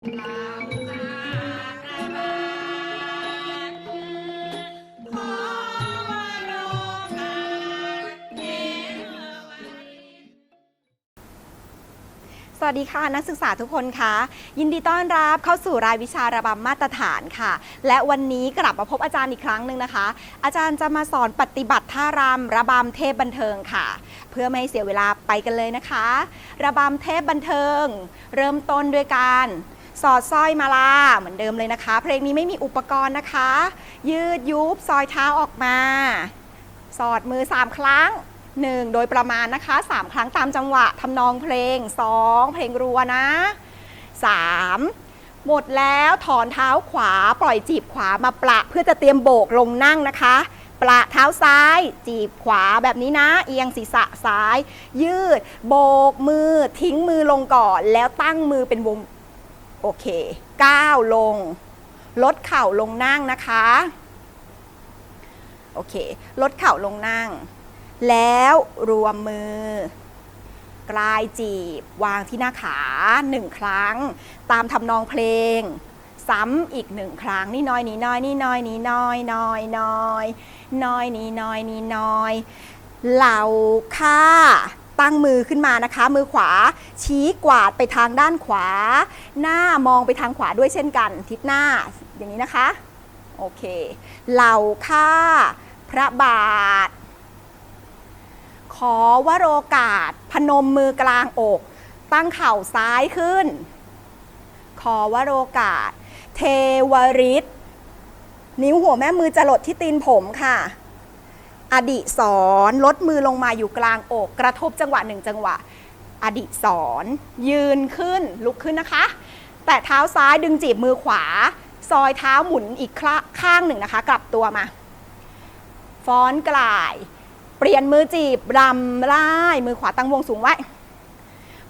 สวัสดีค่ะ นักศึกษาทุกคนคะยินดีต้อนรับเข้าสู่รายวิชาระบำมาตรฐานค่ะ และวันนี้กลับมาพบอาจารย์อีกครั้งหนึ่งนะคะ อาจารย์จะมาสอนปฏิบัติท่ารำระบำเทพบันเทิงค่ะ เพื่อไม่ให้เสียเวลาไปกันเลยนะคะ ระบำเทพบันเทิง เริ่มต้นด้วยการ สอดสร้อยมาลาเหมือนเดิมเลยนะคะ เพลงนี้ไม่มีอุปกรณ์นะคะ ยืดยุบซอยเท้าออกมา สอดมือ 3 ครั้ง 1 โดยประมาณนะคะ 3 ครั้งตามจังหวะทำนองเพลง 2 เพลงรัวนะ 3 หมดแล้วถอนเท้าขวาปล่อยจีบขวามาประเพื่อจะเตรียมโบกลงนั่งนะคะประเท้าซ้าย จีบขวาแบบนี้นะ เอียงศีรษะซ้าย ยืด โบกมือ ทิ้งมือลงก่อน แล้วตั้งมือเป็นวง โอเคก้าวลง ลดเข่าลงนั่งนะคะ โอเค ลดเข่าลงนั่ง แล้วรวมมือกลายจีบวางที่หน้าขาหนึ่งครั้ง ตามทำนองเพลง ซ้ำอีกหนึ่งครั้งนี่น้อยนี่น้อยนี่น้อยนี่น้อยน้อยน้อยน้อยนี่น้อยนี่น้อย เหล่าค่า ตั้งมือขึ้นมานะคะ มือขวาชี้กวาดไปทางด้านขวา หน้ามองไปทางขวาด้วยเช่นกัน ทิศหน้าอย่างนี้นะคะโอเคเหล่าค่าพระบาท ขอวโรกาส พนมมือกลางอก ตั้งเข่าซ้ายขึ้น ขอวโรกาส เทวริศนิ้วหัวแม่มือจะหลดที่ตีนผมค่ะ อดิศรลดมือลงมาอยู่กลางอก กระทบจังหวะหนึ่งจังหวะ อดิศรยืนขึ้นลุกขึ้นนะคะ แตะเท้าซ้ายดึงจีบมือขวา ซอยเท้าหมุนอีกข้างหนึ่งนะคะ กลับตัวมา ฟ้อนกลาย เปลี่ยนมือจีบรำล่มือขวาตั้งวงสูงไว้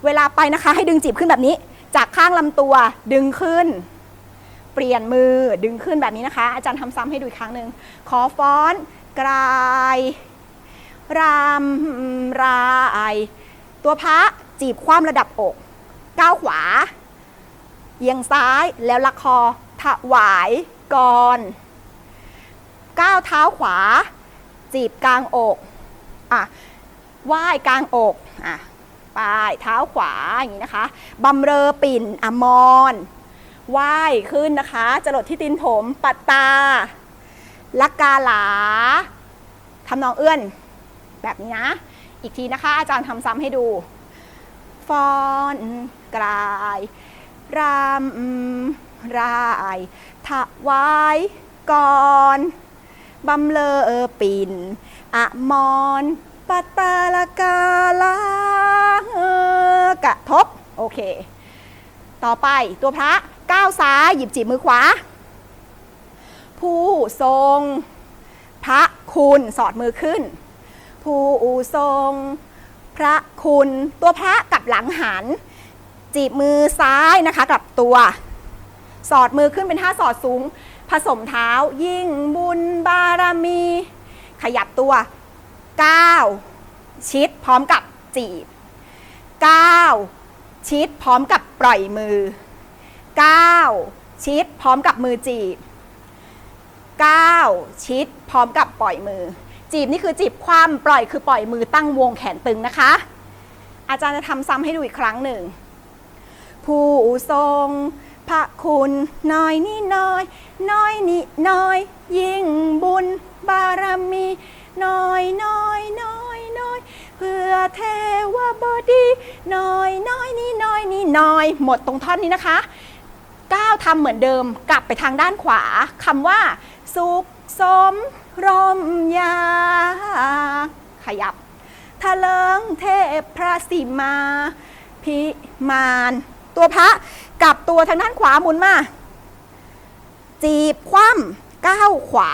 เวลาไปนะคะให้ดึงจีบขึ้นแบบนี้ จากข้างลำตัวดึงขึ้นเปลี่ยนมือดึงขึ้นแบบนี้นะคะ อาจารย์ทำซ้ำให้ดูอีกครั้งหนึ่งขอฟ้อน กลายรำราย ตัวพระจีบคว่ำระดับอก ก้าวขวา เอียงซ้ายแล้วละคอถวายก่อนก้าวเท้าขวา จีบกลางอกอะไหว้กลางอกอะไปเท้าขวาอย่างนี้นะคะบำเรอปิ่นอมรไหว้ขึ้นนะคะ จรดที่ตีนผม ปัตตา ลักกาหลาทำนองเอื้อน แบบนี้นะ อีกทีนะคะ อาจารย์ทำซ้ำให้ดูฟอนกลายรำรายถวายก่อนบำเลอปิ่นอะมอนปะตาลกาลากระทบ โอเค ต่อไปตัวพระก้าวซ้ายหยิบจีบมือขวา ผู้ทรง พระคุณสอดมือขึ้น ผู้ทรง พระคุณตัวพระกับหลังหัน จีบมือซ้ายนะคะกับตัว สอดมือขึ้นเป็นท่าสอดสูง ผสมเท้ายิ่งบุญบารมี ขยับตัวก้าวชิดพร้อมกับจีบก้าวชิดพร้อมกับปล่อยมือก้าวชิดพร้อมกับมือจีบ ก้าวชิด พร้อมกับปล่อยมือ จีบนี่คือจีบคว่ำปล่อยคือปล่อยมือตั้งวงแขนตึงนะคะ อาจารย์จะทำซ้ำให้ดูอีกครั้งหนึ่ง ผู้ทรงพระคุณน้อยนี่น้อย น้อยนี่น้อย ยิ่งบุญบารมีน้อยน้อยน้อยน้อยเพื่อเทวบดีน้อยน้อยนี่น้อยนี่น้อย หมดตรงท่อนนี้นะคะก้าวทำเหมือนเดิมกลับไปทางด้านขวาคำว่า สุขสมร่มยา ขยับทะเลิงเทพพระสิมา พิมาน ตัวพระกับตัวทางด้านขวาหมุนมา จีบคว่ำก้าวขวา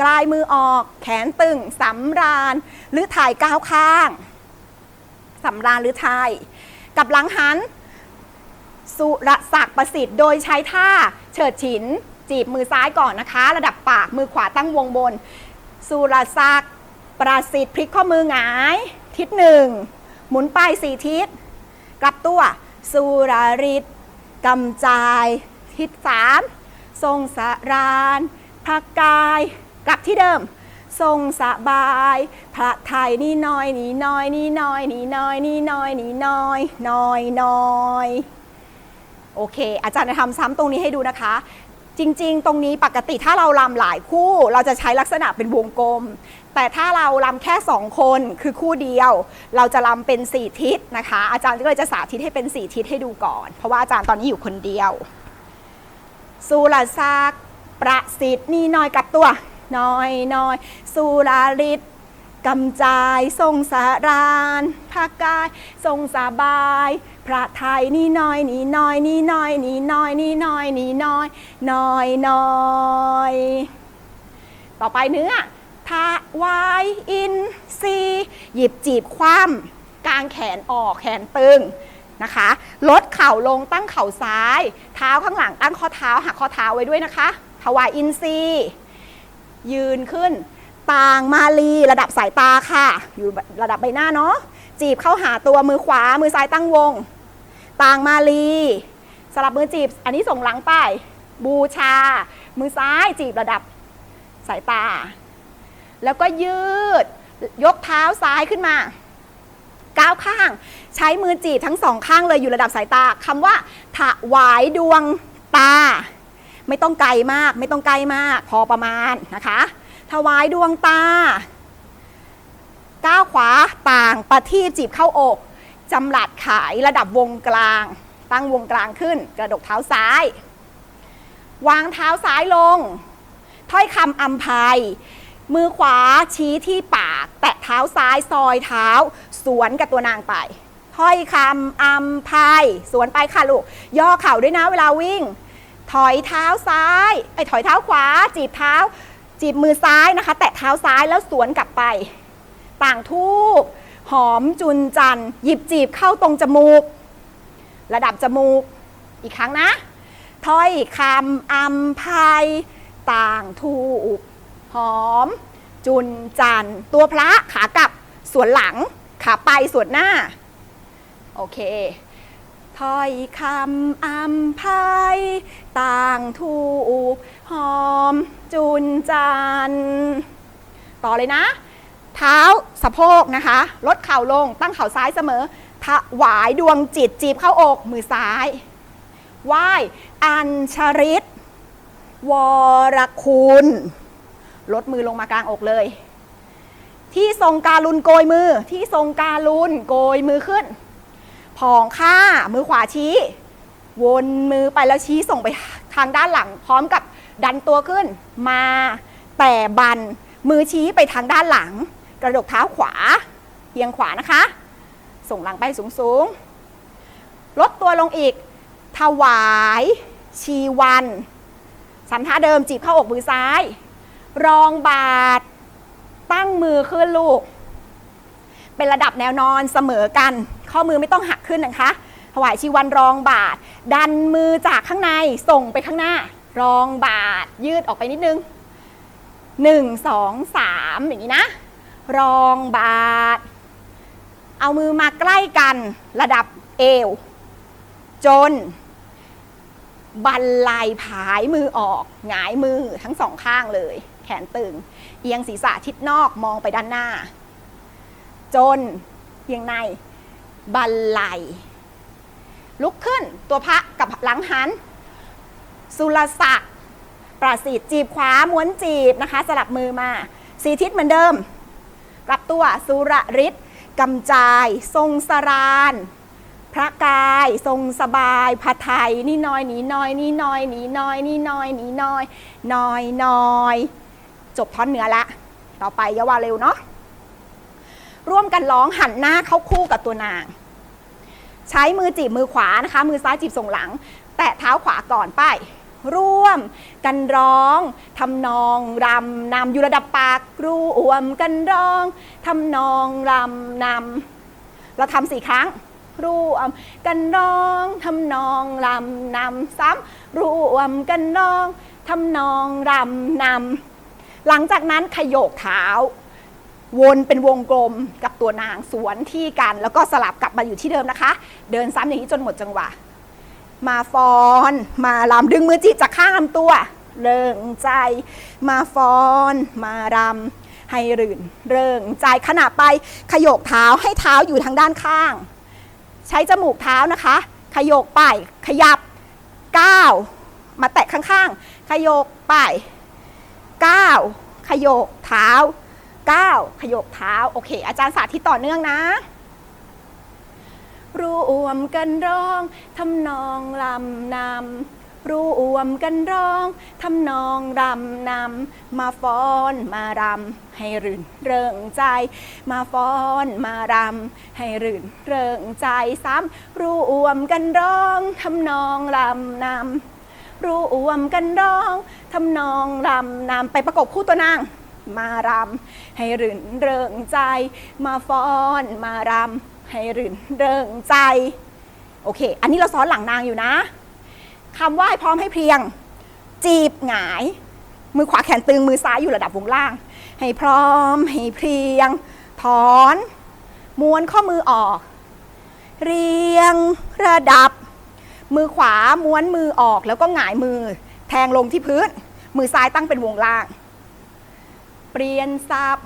กลายมือออก แขนตึงสำราญ หรือถ่ายก้าวข้างสำราญหรือถ่ายกับหลังหัน สุรศักดิ์ประสิทธิ์โดยใช้ท่าเฉิดฉิน จีบมือซ้ายก่อนนะคะ ระดับปากมือขวาตั้งวงบนสุรศักดิ์ประสิทธิ์พลิกข้อมือหงาย ทิศหนึ่งหมุนไปสี่ทิศ กลับตัวสุราริศกำจาย ทิศสามทรงสรานพระกาย กลับที่เดิม ทรงสบาย พระไทยนี่น้อยนี่น้อยนี่น้อยนี่น้อยนี่น้อยนี่น้อยน้อยน้อยโอเค อาจารย์จะทำซ้ำตรงนี้ให้ดูนะคะ จริงๆ ตรงนี้ปกติถ้าเราลำหลายคู่ เราจะใช้ลักษณะเป็นวงกลม แต่ถ้าเราลำแค่ 2 คนคือคู่เดียว เราจะลำเป็น 4 ทิศนะคะ อาจารย์ก็เลยจะสาธิตให้เป็น 4 ทิศให้ดูก่อน เพราะว่าอาจารย์ตอนนี้อยู่คนเดียวสุรศักดิ์ประสิทธิ์นี่น้อยกับตัวน้อยน้อยสุราริศ กำจายทรงสารานภาคกายทรงสบาย พระไทยนี่น้อยนี่น้อยนี่น้อยนี่น้อยนี่น้อยนี่น้อยน้อยน้อย ต่อไปเนื้อทาวายอินซีหยิบจีบคว่ำกางแขนออกแขนตึงนะคะลดเข่าลงตั้งเข่าซ้าย เท้าข้างหลังตั้งข้อเท้าหักข้อเท้าไว้ด้วยนะคะถวายอินทรียืนขึ้น ต่างมาลีระดับสายตาค่ะ อยู่ระดับใบหน้าเนาะจีบเข้าหาตัวมือขวามือซ้ายตั้งวง ต่างมาลีสลับมือจีบ อันนี้ส่งหลังไป บูชา มือซ้ายจีบระดับสายตา แล้วก็ยืดยกเท้าซ้ายขึ้นมาก้าวข้าง ใช้มือจีบทั้งสองข้างเลยอยู่ระดับสายตาคำว่าถวายดวงตา ไม่ต้องไกลมาก ไม่ต้องใกลมาก พอประมาณนะคะ ถวายดวงตา ก้าวขวาต่างประทีปจีบเข้าอกจำหลัดขายระดับวงกลาง ตั้งวงกลางขึ้น กระดกเท้าซ้าย วางเท้าซ้ายลง ถ้อยคำอัมภัยมือขวาชี้ที่ปาก แตะเท้าซ้ายซอยเท้า สวนกับตัวนางไป ถ้อยคำอัมภัยสวนไปค่ะลูก ย่อเข่าด้วยนะเวลาวิ่ง ถอยเท้าซ้าย ไอ้ถอยเท้าขวา จีบเท้า จีบมือซ้ายนะคะ แตะเท้าซ้ายแล้วสวนกลับไป ต่างทูบหอมจุนจัน หยิบจีบเข้าตรงจมูก ระดับจมูก อีกครั้งนะ ถ้อยคำอัมภัยต่างทูบหอม จุนจัน ตัวพระขากลับสวนหลัง ขาไปสวนหน้า โอเค ถ้อยคำอัมภัยต่างทูบหอมจุนจัน ต่อเลยนะ เท้าสะโพกนะคะ ลดเข่าลงตั้งเข่าซ้ายเสมอถวายดวงจิตจีบเข้าอกมือซ้ายไหว้อัญชริตวรคุณ ลดมือลงมากลางอกเลย ที่ทรงการุณโกยมือ ที่ทรงการุณโกยมือขึ้น พองข้ามือขวาชี้ วนมือไปแล้วชี้ส่งไปทางด้านหลัง พร้อมกับดันตัวขึ้น มาแต่บัน มือชี้ไปทางด้านหลัง กระดกเท้าขวาเอียงขวานะคะ ส่งหลังไปสูงสูงลดตัวลงอีก ถวาย ชีวันสัมท่าเดิมจีบเข้าอกมือซ้าย รองบาท ตั้งมือขึ้นลูก เป็นระดับแนวนอนเสมอกัน ข้อมือไม่ต้องหักขึ้นนะคะ ถวายชีวันรองบาท ดันมือจากข้างในส่งไปข้างหน้า รองบาทยืดออกไปนิดนึงหนึ่งสองสามอย่างนี้นะ รองบาท เอามือมาใกล้กันระดับเอว จน บันไลผายมือออก หงายมือทั้งสองข้างเลย แขนตึง เอียงศีรษะทิศนอกมองไปด้านหน้า จนเอียงใน บันไลลุกขึ้นตัวพระกับหลังหัน สุรศักดิ์ประสิทธิ์จีบขวาม้วนจีบนะคะ สลับมือมาสีทิศเหมือนเดิม กลับตัวสุรฤทธิ์กำจาย ทรงสราน พระกายทรงสบายพระไทยนี่น้อยนี่น้อยนี่น้อยนี่น้อยนี่น้อยนี่น้อยน้อยน้อย จบท่อนเหนือละ ต่อไปอยาวาเร็วเนาะ ร่วมกันร้องหันหน้าเข้าคู่กับตัวนาง ใช้มือจีบมือขวานะคะ มือซ้ายจีบส่งหลัง แตะเท้าขวาก่อนไป ร่วมกันร้องทำนองรำนำอยู่ระดับปากร่วมกันร้องทำนองรำนำเราทำสี่ครั้งร่วมกันร้องทำนองรำนำซ้ำร่วมกันร้องทำนองรำนำหลังจากนั้นขยโยกเท้า วนเป็นวงกลมกับตัวนางสวนที่กัน แล้วก็สลับกลับมาอยู่ที่เดิมนะคะ เดินซ้ำอย่างนี้จนหมดจังหวะ มาฟอน มาลำดึงมือจีบจากข้างลำตัวเริงใจ มาฟอน มารำให้รื่น เริงใจขณะไปขยกเท้าให้เท้าอยู่ทางด้านข้าง ใช้จมูกเท้านะคะ ขยกไปขยับก้าวมาแตะข้างๆ ขยกไปก้าวขยกเท้า ก้าวขยกเท้า โอเค อาจารย์สาธิตต่อเนื่องนะรวมกันร้องทำนองลำนำรวมกันร้องทำนองรำนำมาฟ้อนมารำให้รื่นเริงใจ มาฟ้อนมารำให้รื่นเริงใจซ้ำรวมกันร้องทำนองรำนำรวมกันร้องทำนองรำนำไปประกบคู่ตัวนาง มารำให้รื่นเริงใจ มาฟ้อนมารำให้รื่นเริงใจ โอเค อันนี้เราซ้อนหลังนางอยู่นะคำว่าให้พร้อมให้เพียง จีบหงาย มือขวาแขนตึงมือซ้ายอยู่ระดับวงล่าง ให้พร้อมให้เพียง ถอน ม้วนข้อมือออก เรียงระดับ มือขวาม้วนมือออกแล้วก็หงายมือ แทงลงที่พื้น มือซ้ายตั้งเป็นวงล่าง เปลี่ยนซับ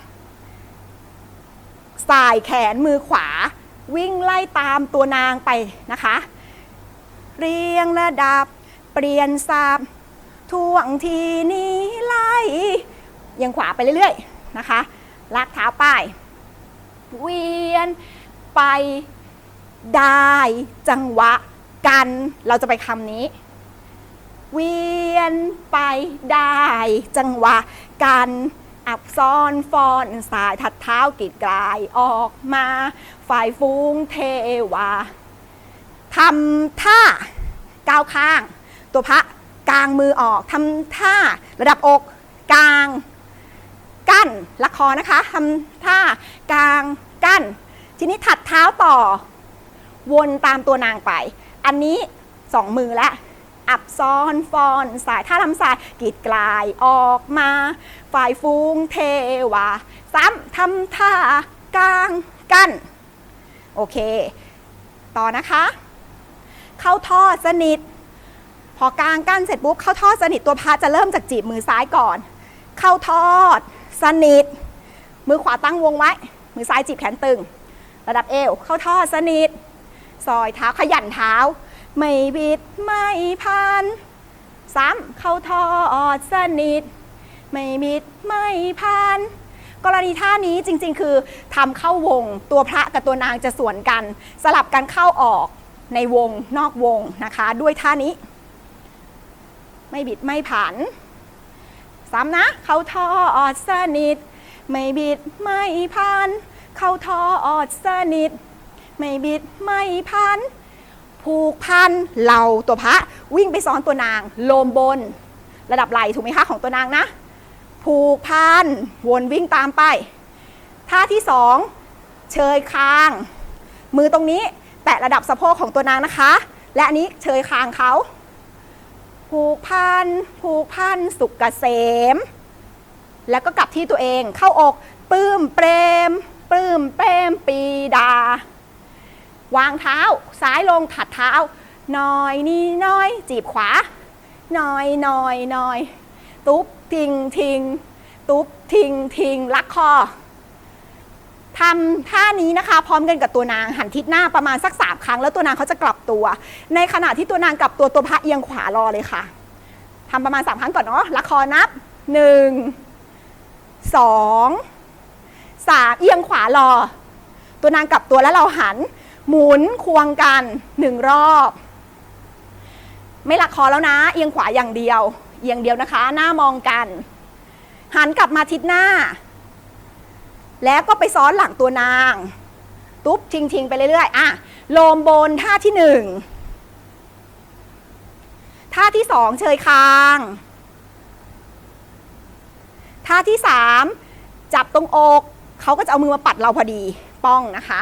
สายแขนมือขวา วิ่งไล่ตามตัวนางไปนะคะ เรียงระดับ เปลี่ยนซับท่วงทีนี้ไล่ยังขวาไปเรื่อยๆนะคะ ลากเท้าไปเวียนไปได้จังหวะกันเราจะไปคำนี้ เวียนไปได้จังหวะกัน อับซ้อนฟอนสายทัดเท้ากีดกลายออกมาฝ่ายฟูงเทวาทำท่าก้าวข้าง ตัวพระกลางมือออกทำท่าระดับอกกลางกั้นละครนะคะทำท่ากลางกั้น ทีนี้ถัดเท้าต่อ วนตามตัวนางไป อันนี้สองมือละ อับซ้อนฟอนสายท่าลำสายกีดกลายออกมา ฝ่ายฟูงเทวาซ้ำทำท่ากลางกั้น โอเค ต่อนะคะ เข้าท่อสนิท พอกลางกั้นเสร็จปุ๊บเข้าทอดสนิทตัวพระจะเริ่มจากจีบมือซ้ายก่อน เข้าทอด สนิท มือขวาตั้งวงไว้ มือซ้ายจีบแขนตึง ระดับเอวเข้าทอดสนิทซอยเท้าขยันเท้า ไม่บิดไม่พันซ้ำเข้าทอดสนิท ไม่บิดไม่พันกรณีท่านี้จริงๆ คือทำเข้าวง ตัวพระกับตัวนางจะสวนกัน สลับกันเข้าออกในวงนอกวงนะคะ ด้วยท่านี้ ไม่บิดไม่ผันซ้ำนะ เข้าทออดสนิท ไม่บิดไม่พันเข้าทออดสนิท ไม่บิดไม่พัน ผูกพันเราตัวพระวิ่งไปซ้อนตัวนางโลมบน ระดับไหลถูกไหมคะของตัวนางนะ ผูกพันวนวิ่งตามไปท่าที่สองเชยคาง มือตรงนี้แตะระดับสะโพกของตัวนางนะคะ และอันนี้เชยคางเขาผูกพันผูกพันสุกเกษม แล้วก็กลับที่ตัวเองเข้าอกปลื้มเปรมปลื้มเปรมปีดา วางเท้า ซ้ายลงถัดเท้าน้อยนี่น้อย จีบขวาน้อยน้อยน้อยตุ๊บทิงทิงตุ๊บทิงทิงลักคอทำท่านี้นะคะ พร้อมกันกับตัวนางหันทิศหน้าประมาณสักสามครั้ง แล้วตัวนางเขาจะกลับตัว ในขณะที่ตัวนางกลับตัวตัวพระเอียงขวารอเลยค่ะทำประมาณสามครั้งก่อนเนาะละครนับหนึ่งสองสามเอียงขวารอ ตัวนางกลับตัวแล้วเราหัน หมุนควงกันหนึ่งรอบ ไม่ละครแล้วนะ เอียงขวาอย่างเดียว เอียงเดียวนะคะ หน้ามองกัน หันกลับมาทิศหน้า แล้วก็ไปซ้อนหลังตัวนาง ตุ๊บทิ้งทิงไปเรื่อยๆอะโลมบนท่าที่หนึ่งท่าที่สองเชยคาง ท่าที่สามจับตรงอก เขาก็จะเอามือมาปัดเราพอดี ป้องนะคะ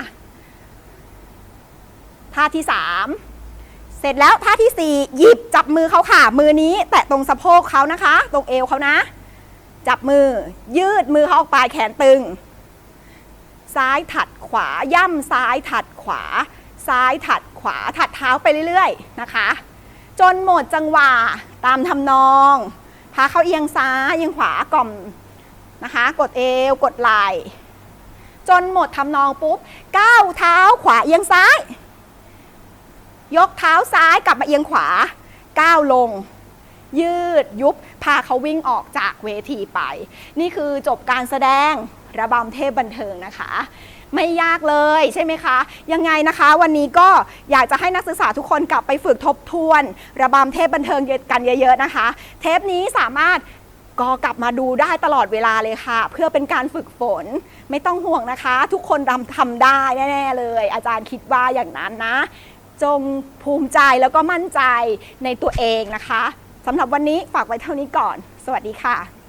ท่าที่สามเสร็จแล้วท่าที่สี่หยิบจับมือเขาค่ะ มือนี้ แตะตรงสะโพกเขานะคะ ตรงเอวเขานะ จับมือ ยืดมือเขาออกไปแขนตึง ซ้ายถัดขวาย่ำซ้ายถัดขวา ซ้ายถัดขวาถัดเท้าไปเรื่อยๆนะคะ จนหมดจังหวะตามทำนองพาเข้าเอียงซ้ายเอียงขวากล่อมนะคะ กดเอวกดไหล่จนหมดทำนองปุ๊บก้าวเท้าขวาเอียงซ้าย ยกเท้าซ้ายกลับมาเอียงขวาก้าวลง ยืดยุบพาเขาวิ่งออกจากเวทีไป นี่คือจบการแสดงระบำเทพบันเทิงนะคะ ไม่ยากเลยใช่ไหมคะ ยังไงนะคะ วันนี้ก็อยากจะให้นักศึกษาทุกคนกลับไปฝึกทบทวน ระบำเทพบันเทิงกันเยอะ ๆนะคะ เทปนี้สามารถก็กลับมาดูได้ตลอดเวลาเลยค่ะ เพื่อเป็นการฝึกฝนไม่ต้องห่วงนะคะ ทุกคนทำทำได้แน่ๆเลย อาจารย์คิดว่าอย่างนั้นนะ จงภูมิใจแล้วก็มั่นใจในตัวเองนะคะสำหรับวันนี้ฝากไว้เท่านี้ก่อน สวัสดีค่ะ